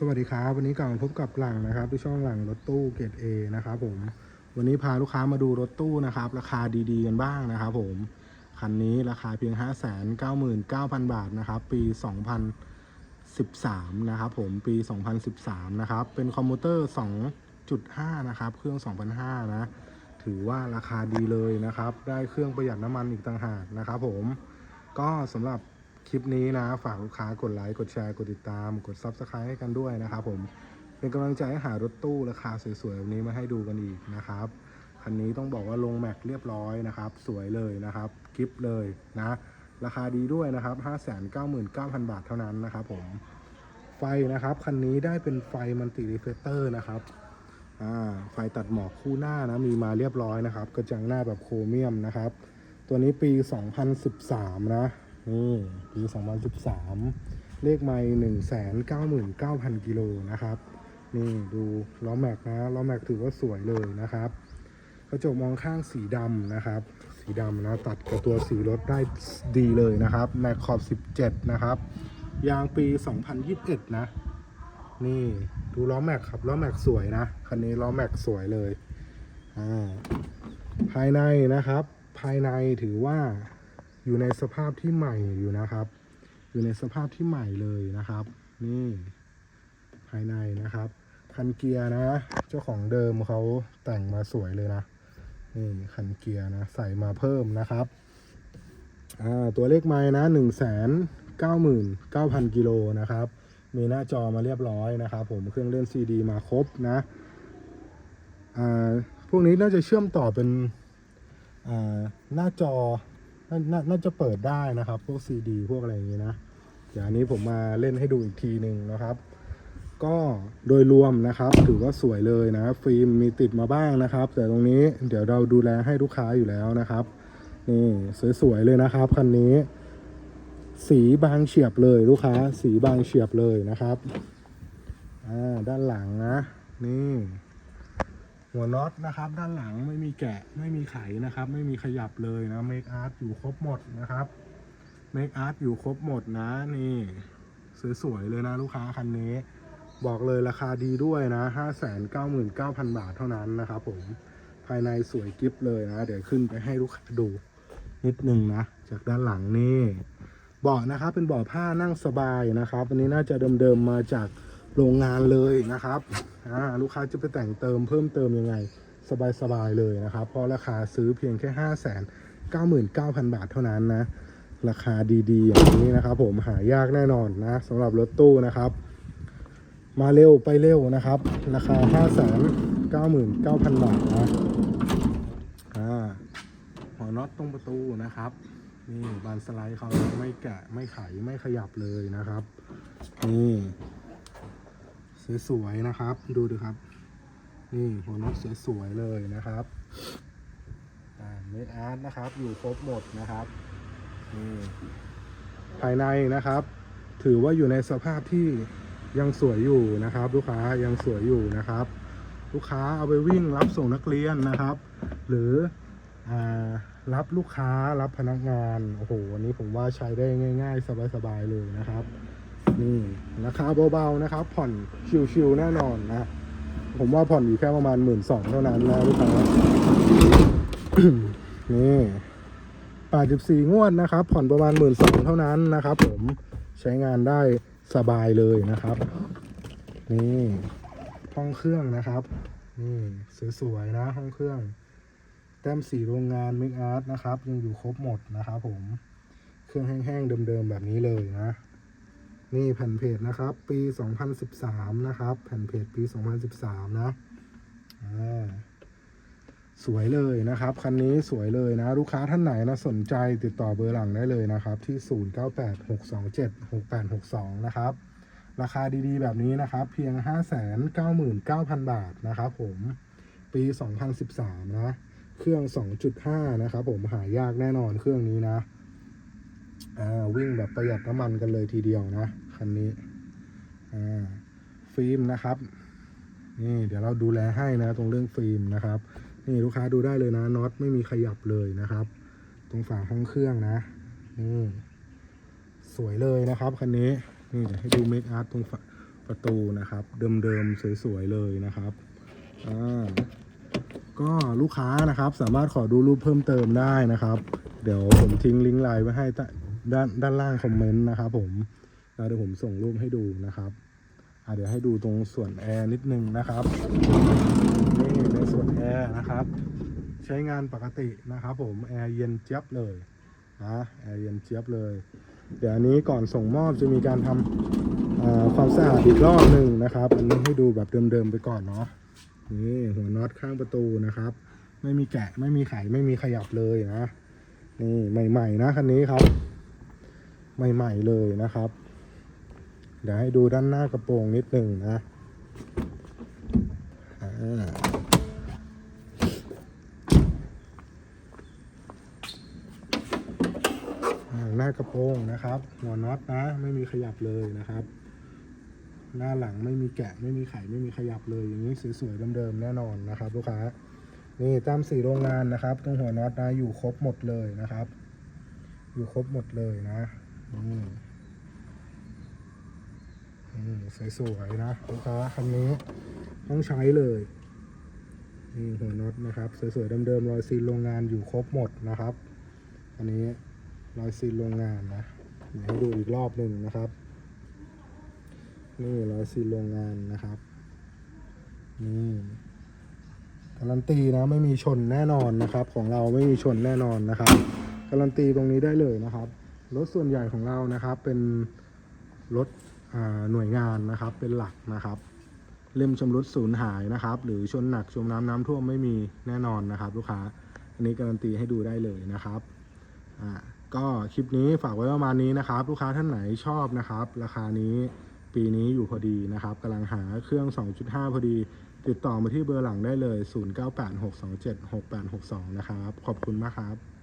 สวัสดีครับ วันนี้กลับมาพบกับหลังนะครับที่ช่องหลังรถตู้เกรดเอนะครับผมวันนี้พาลูกค้ามาดูรถตู้นะครับ ราคาดีๆกันบ้างนะครับผมคันนี้ราคาเพียง 5 9 9 0 0 0 บาทนะครับ ปี 2013 นะครับผมปี 2013 นะครับ เป็นคอมพิวเตอร์ 2.5 นะครับ เครื่อง2,500นะ ถือว่าราคาดีเลยนะครับ ได้เครื่องประหยัดน้ำมันอีกต่างหากนะครับผมก็สำหรับ คลิปนี้นะ ฝากลูกค้ากดไลค์กดแชร์กดติดตาม กด Subscribe ให้กันด้วยนะครับผมเป็นกำลังใจให้หารถตู้ราคาสวยๆแบบนี้มาให้ดูกันอีกนะครับคันนี้ต้องบอกว่าลงแม็กเรียบร้อยนะครับ สวยเลยนะครับกิฟเลยนะ ราคาดีด้วยนะครับ 599,000 บาทเท่านั้นนะครับผมไฟนะครับคันนี้ได้เป็นไฟมันติรีเฟเตอร์นะครับอ่าไฟตัดหมอกคู่หน้านะมีมาเรียบร้อยนะครับ กระจังหน้าแบบโครเมียมนะครับ ตัวนี้ปี 2013 นะ นี่ปี2013 เลขไมล์199,000กิโลนะครับ นี่ดูล้อแม็กนะล้อแม็กถือว่าสวยเลยนะครับกระจกมองข้างสีดำนะครับ สีดำนะตัดกับตัวสีรถได้ดีเลยนะครับแม็กขอบ 17 นะครับ ยางปี 2021 นะ นี่ดูล้อแม็กครับล้อแม็กสวยนะคันนี้ล้อแม็กสวยเลยอ่าภายในนะครับ ภายในถือว่า อยู่ในสภาพที่ใหม่อยู่นะครับ อยู่ในสภาพที่ใหม่เลยนะครับ นี่ภายในนะครับ คันเกียร์นะ เจ้าของเดิมเขาแต่งมาสวยเลยนะ นี่คันเกียร์นะ ใส่มาเพิ่มนะครับอ่าตัวเลขไม้นะหนึ่งแสนเก้าหมื่นเก้าพันกิโลนะครับ มีหน้าจอมาเรียบร้อยนะครับ ผมเครื่องเล่นซีดีมาครบนะอ่าพวกนี้น่าจะเชื่อมต่อเป็นอ่าหน้าจอ นานาน่าจะเปิดได้นะครับ พวกซีดีพวกอะไรอย่างนี้นะ เดี๋ยวอันนี้ผมมาเล่นให้ดูอีกทีหนึ่งนะครับ ก็โดยรวมนะครับ ถือว่าสวยเลยนะ ฟิล์มมีติดมาบ้างนะครับ แต่ตรงนี้เดี๋ยวเราดูแลให้ลูกค้าอยู่แล้วนะครับ นี่สวยๆเลยนะครับคันนี้ สีบางเฉียบเลยลูกค้า สีบางเฉียบเลยนะครับ อ่าด้านหลังนะ นี่ หัวน็อตนะครับ ด้านหลังไม่มีแกะไม่มีไขนะครับ ไม่มีขยับเลยนะเมคอาร์ตอยู่ครบหมดนะครับเมคอาร์ตอยู่ครบหมดนะนี่ สวยๆเลยนะลูกค้าคันนี้ บอกเลยราคาดีด้วยนะ 599,000 บาทเท่านั้นนะครับผมภายในสวยกิฟเลยนะ เดี๋ยวขึ้นไปให้ลูกค้าดูนิดนึงนะ จากด้านหลังนี่เบาะนะครับเป็นเบาะผ้านั่งสบายนะครับ อันนี้น่าจะเดิมๆมาจาก โรงงานเลยนะครับลูกค้าจะไปแต่งเติมเพิ่มเติมยังไง สบายๆเลยนะครับ เพราะราคาซื้อเพียงแค่ 599,000 บาทเท่านั้นนะ ราคาดีๆ อย่างนี้นะครับผมหายากแน่นอนนะสำหรับรถตู้นะครับ มาเร็วไปเร็วนะครับ ราคา 5 9 9 0 0 0 บาทนะอ่าหัวน็อตตรงประตูนะครับนี่บานสไลด์เขาไม่แกะไม่ไขไม่ขยับเลยนะครับ นี่ สวยๆนะครับ ดูดูครับ นี่หัวน็อตสวยๆเลยนะครับเมดอาร์ตนะครับ อยู่ครบหมดนะครับนี่ภายในนะครับ ถือว่าอยู่ในสภาพที่ยังสวยอยู่นะครับ ลูกค้ายังสวยอยู่นะครับ ลูกค้าเอาไปวิ่งรับส่งนักเรียนนะครับ หรืออรับลูกค้ารับพนักงานโอ้โหวันนี้ผมว่าใช้ได้ง่าย ๆ สบายๆเลยนะครับ นี่ราคาเบาๆนะครับ ผ่อนชิวๆแน่นอนนะ ผมว่าผ่อนอยู่แค่ประมาณหมื่นสองเท่านั้นนะลูกค้านี่84งวดนะครับ ผ่อนประมาณหมื่นสองเท่านั้นนะครับ ผมใช้งานได้สบายเลยนะครับ นี่ห้องเครื่องนะครับ นี่สวยๆนะ ห้องเครื่อง แต้มสีโรงงานมิกอาร์ตนะครับ ยังอยู่ครบหมดนะครับผม เครื่องแห้งๆเดิมๆแบบนี้เลยนะ นี่แผ่นเพจนะครับ ปี 2013 นะครับ แผ่นเพจปี 2013 นะอ่าสวยเลยนะครับ คันนี้สวยเลยนะ ลูกค้าท่านไหนนะสนใจติดต่อเบอร์หลังได้เลยนะครับ ที่ 0986276862 นะครับ ราคาดีๆ แบบนี้นะครับ เพียง 599,000 บาทนะครับผมปี 2013 นะ เครื่อง 2.5 นะครับผมหายากแน่นอนเครื่องนี้นะ วิ่งแบบประหยัดน้ำมันกันเลยทีเดียวนะคันนี้ฟิล์มนะครับ นี่เดี๋ยวเราดูแลให้นะ ตรงเรื่องฟิล์มนะครับ นี่ลูกค้าดูได้เลยนะน็อตไม่มีขยับเลยนะครับ ตรงฝาห้องเครื่องนะนี่สวยเลยนะครับคันนี้นี่เดี๋ยวให้ดูเมคอาร์ตรงฝาประตูนะครับ เดิมๆสวยๆเลยนะครับอ่าก็ลูกค้านะครับสามารถขอดูรูปเพิ่มเติมได้นะครับ เดี๋ยวผมทิ้งลิงก์ไลน์ไว้ให้ใต้ ด้านด้านล่างคอมเมนต์นะครับผมแล้วเดี๋ยวผมส่งรูปให้ดูนะครับอะเดี๋ยวให้ดูตรงส่วนแอร์นิดนึงนะครับนี่ในส่วนแอร์นะครับ ใช้งานปกตินะครับ ผมแอร์เย็นเจี๊ยบเลยนะแอร์เย็นเจี๊ยบเลย เดี๋ยวอันนี้ก่อนส่งมอบจะมีการทำอ่าความสะอาดอีกรอบหนึ่งนะครับอันนี้ให้ดูแบบเดิมๆไปก่อนเนาะนี่หัวน็อตข้างประตูนะครับ ไม่มีแกะไม่มีไขไม่มีขยับเลยนะนี่ใหม่ ๆ นะคันนี้ครับ ใหม่ๆเลยนะครับ เดี๋ยวให้ดูด้านหน้ากระโปรงนิดหนึ่งนะหน้ากระโปรงนะครับหัวน็อตนะ ไม่มีขยับเลยนะครับ หน้าหลังไม่มีแกะไม่มีไขไม่มีขยับเลย อย่างนี้สวยๆเดิมๆแน่นอนนะครับ ลูกค้านี่ตามสีโรงงานนะครับตรงหัวน็อตนะอยู่ครบหมดเลยนะครับ อยู่ครบหมดเลยนะ สวยๆนะลูกค้าคันนี้ต้องใช้เลยนี่หัวน็อตนะครับ สวยๆเดิมๆรอยซีนโรงงานอยู่ครบหมดนะครับ อันนี้รอยซีนโรงงานนะเดี๋ยวให้ดูอีกรอบหนึ่งนะครับ นี่รอยซีนโรงงานนะครับนี่การันตีนะไม่มีชนแน่นอนนะครับ ของเราไม่มีชนแน่นอนนะครับ การันตีตรงนี้ได้เลยนะครับ รถส่วนใหญ่ของเรานะครับเป็นรถหน่วยงานนะครับเป็นหลักนะครับเล่มชำรุดสูญหายนะครับ หรือชนหนักจมน้ำน้ำท่วมไม่มีแน่นอนนะครับ ลูกค้าอันนี้การันตีให้ดูได้เลยนะครับอ่าก็คลิปนี้ฝากไว้ประมาณนี้นะครับ ลูกค้าท่านไหนชอบนะครับ ราคานี้ปีนี้อยู่พอดีนะครับกำลังหาเครื่อง 2.5 พอดี ติดต่อมาที่เบอร์หลังได้เลย 0986276862 นะครับ ขอบคุณมากครับ